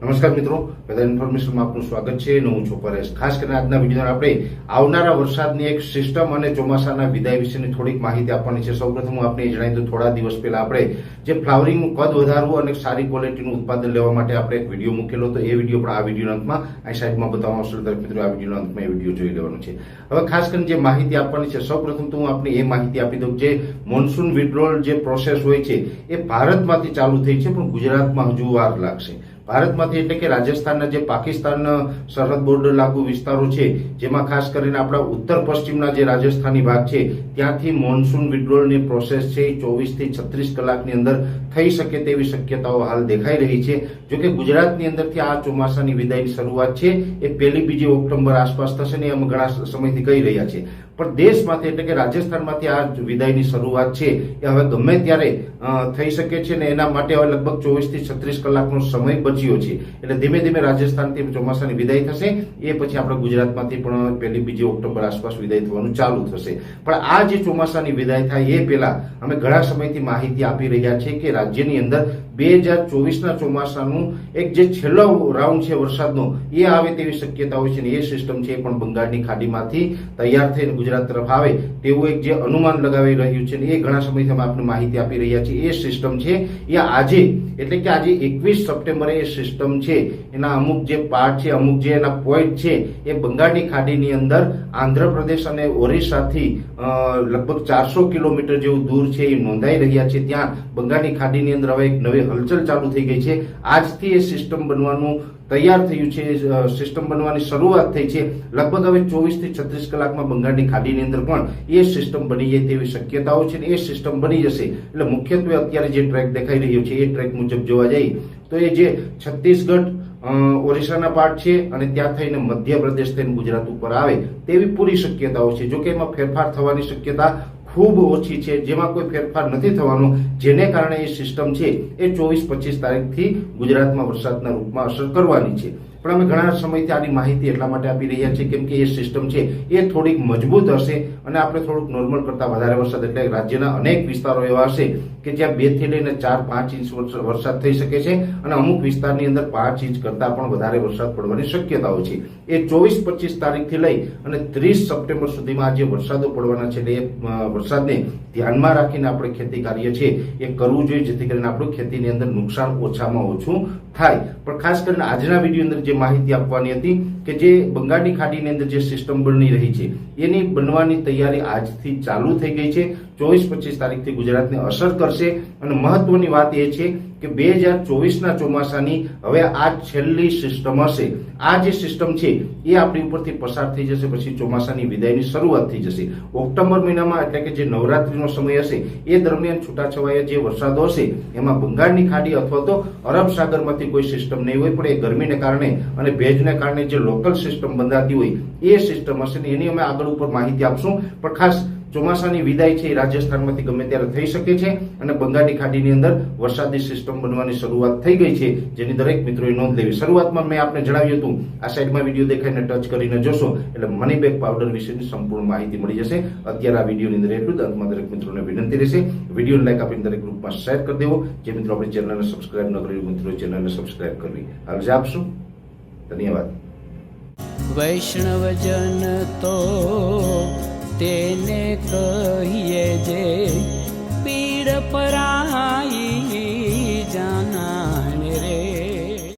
નમસ્કાર મિત્રો બધા ઇન્ફોર્મેશનમાં આપનું સ્વાગત છે અને હું છું પરેશ. ખાસ કરીને આજના વિડીયોમાં આપણે આવનારા વરસાદની એક સિસ્ટમ અને ચોમાસાના વિદાય વિશેની થોડીક માહિતી આપવાની છે. સૌપ્રથમ હું આપને જણાવી દઉં, થોડા દિવસ પહેલા આપણે જે ફ્લાવરિંગનું કદ વધારવું અને સારી ક્વોલિટીનું ઉત્પાદન લેવા માટે આપણે એક વીડિયો મૂકેલો હતો. એ વીડિયો પણ આ વિડીયોના અંતમાં આ સાઈડમાં બતાવવામાં આવશે. દરેક મિત્રો આ વિડીયોના અંતમાં એ વીડિયો જોઈ લેવાનો છે. હવે ખાસ કરીને જે માહિતી આપવાની છે, સૌપ્રથમ તો હું આપને એ માહિતી આપી દઉં જે મોન્સૂન વિડ્રોલ જે પ્રોસેસ હોય છે, એ ભારતમાંથી ચાલુ થઈ છે, પણ ગુજરાતમાં હજુ વાર લાગશે. ભારતમાંથી એટલે કે રાજસ્થાનના જે પાકિસ્તાન સરહદ બોર્ડર લાગુ વિસ્તારો છે, જેમાં ખાસ કરીને આપણા ઉત્તર પશ્ચિમના જે રાજસ્થાની ભાગ છે, ત્યાંથી મોન્સૂન વિડ્રોલની પ્રોસેસ છે, ચોવીસથી છત્રીસ કલાકની અંદર થઈ શકે તેવી શક્યતાઓ હાલ દેખાઈ રહી છે. જો કે ગુજરાતની અંદરથી આ ચોમાસાની વિદાયની શરૂઆત છે, એ પહેલી બીજી ઓક્ટોબર આસપાસ થશે ને એમ ઘણા સમયથી કહી રહ્યા છે. પણ દેશમાંથી એટલે કે રાજસ્થાનમાંથી આ વિદાયની શરૂઆત છે એ હવે ગમે ત્યારે થઈ શકે છે ને એના માટે હવે લગભગ ચોવીસથી છત્રીસ કલાકનો સમય બચ્યો છે. એટલે ધીમે ધીમે રાજસ્થાનથી ચોમાસાની વિદાય થશે. એ પછી આપણે ગુજરાતમાંથી પણ પહેલી બીજી ઓક્ટોબર આસપાસ વિદાય થવાનું ચાલુ થશે. પણ આ જે ચોમાસાની વિદાય થાય એ પહેલા અમે ઘણા સમયથી માહિતી આપી રહ્યા છે કે રાજ્યની અંદર બે હજાર ચોવીસના ચોમાસાનું એક જે છેલ્લો રાઉન્ડ છે વરસાદનો, એ આવે તેવી શક્યતાઓ છે ને એ સિસ્ટમ છે એ પણ બંગાળની ખાડીમાંથી તૈયાર થઈને ગુજરાત તરફ આવે તેવું એક જે અનુમાન લગાવી રહ્યું છે એ ઘણા સમયથી અમે આપને માહિતી આપી રહ્યા છીએ. એ સિસ્ટમ છે, એ આજે, એટલે કે આજે એકવીસ સપ્ટેમ્બરે એ સિસ્ટમ છે. એના અમુક જે પાર્ટ છે, અમુક જે એના પોઈન્ટ છે, એ બંગાળની ખાડીની અંદર આંધ્રપ્રદેશ અને ઓરિસ્સાથી લગભગ ચારસો કિલોમીટર જેવું દૂર છે એ નોંધાઈ રહ્યા છે. ત્યાં બંગાળની ખાડીની અંદર હવે એક નવી હલચલ ચાલુ થઈ ગઈ છે. આજથી એ સિસ્ટમ બનવાનું તૈયાર થયું છે. સિસ્ટમ બનવાની શરૂઆત થઈ છે. લગભગ હવે ચોવીસથી છત્રીસ કલાકમાં બંગાળની ખાડીની અંદર પણ એ સિસ્ટમ બની જાય તેવી શક્યતાઓ છે ને એ સિસ્ટમ બની જશે. એટલે મુખ્યત્વે અત્યારે જે ટ્રેક દેખાઈ રહ્યો છે, એ ટ્રેક મુજબ જોવા જઈએ, તો એ જે છત્તીસગઢ ઓરિસ્સાના પાર્ટ છે અને ત્યાં થઈને મધ્યપ્રદેશ થઈને ગુજરાત ઉપર આવે તેવી પૂરી શક્યતાઓ છે. જોકે એમાં ફેરફાર થવાની શક્યતા ખૂબ ઓછી છે. જેમાં કોઈ ફેરફાર નથી થવાનો, જેને કારણે એ સિસ્ટમ છે એ ચોવીસ પચીસ તારીખથી ગુજરાતમાં વરસાદના રૂપમાં અસર કરવાની છે. પણ અમે ઘણા સમયથી આની માહિતી એટલા માટે આપી રહ્યા છીએ, કેમ કે એ સિસ્ટમ છે, એ થોડીક મજબૂત હશે અને આપણે થોડુંક નોર્મલ કરતા વધારે વરસાદ એટલે રાજ્યના અનેક વિસ્તારો એવા હશે કે જ્યાં બેથી લઈને ચાર પાંચ ઇંચ વરસ- વરસાદ થઈ શકે છે અને અમુક વિસ્તારની અંદર પાંચ ઇંચ કરતા પણ વધારે વરસાદ પડવાની શક્યતાઓ છે. એ ચોવીસ પચીસ તારીખથી લઈ અને ત્રીસ સપ્ટેમ્બર સુધીમાં જે વરસાદો પડવાના છે એ વરસાદને ધ્યાનમાં રાખીને આપણે ખેતી કાર્ય છે એ કરવું જોઈએ જેથી કરીને આપણું ખેતીની અંદર નુકસાન ઓછામાં ઓછું થાય. પણ ખાસ કરીને આજના વીડિયો અંદર જે માહિતી આપવાની હતી કે જે બંગાળની ખાડીની અંદર જે સિસ્ટમ બની રહી છે, એની બનવાની તૈયારી આજથી ચાલુ થઈ ગઈ છે. ચોવીસ પચીસ તારીખથી ગુજરાતને અસર કરશે. અને મહત્વની વાત એ છે કે બે હજાર ચોવીસના ચોમાસાની હવે આ છેલ્લી સિસ્ટમ હશે. આ જે સિસ્ટમ છે, એ આપણી ઉપરથી પસાર થઈ જશે, પછી ચોમાસાની વિદાયની શરૂઆત થઈ જશે. ઓક્ટોબર મહિનામાં એટલે કે જે નવરાત્રીનો સમય હશે, એ દરમિયાન છૂટાછવાયા જે વરસાદો હશે, એમાં બંગાળની ખાડી અથવા તો અરબ સાગરમાંથી કોઈ સિસ્ટમ નહીં હોય, પણ એ ગરમીને કારણે અને ભેજને કારણે જે લોકલ સિસ્ટમ બંધાતી હોય, એ સિસ્ટમ હશે ને એની અમે આગળ ઉપર માહિતી આપશું. પણ ખાસ ચોમાસાની વિદાય છે એ રાજસ્થાનમાંથી ગમે ત્યારે થઈ શકે છે અને બંગાળની ખાડીની અંદર વરસાદની સિસ્ટમ બનવાની શરૂઆત થઈ ગઈ છે, જેની દરેક મિત્રોએ નોંધ લેવી. શરૂઆતમાં મેં આપને જણાવ્યું હતું, આ સાઈડમાં વીડિયો દેખાઈને ટચ કરીને જોશો, એટલે મની બેગ પાવડર વિશેની સંપૂર્ણ માહિતી મળી જશે. અત્યારે આ વિડીયોની અંદર એટલું જ, અંતમાં દરેક મિત્રોને વિનંતી રહેશે. વીડિયો લાઈક આપીને દરેક ગ્રુપમાં શેર કરી દેવો. જે મિત્રો આપણી ચેનલને સબસ્ક્રાઈબ ન કરી મિત્રો ચેનલને સબસ્ક્રાઈબ કરવી. હાલ આપશું ધન્યવાદ. વૈષ્ણવજન તો તેને કહીએ જે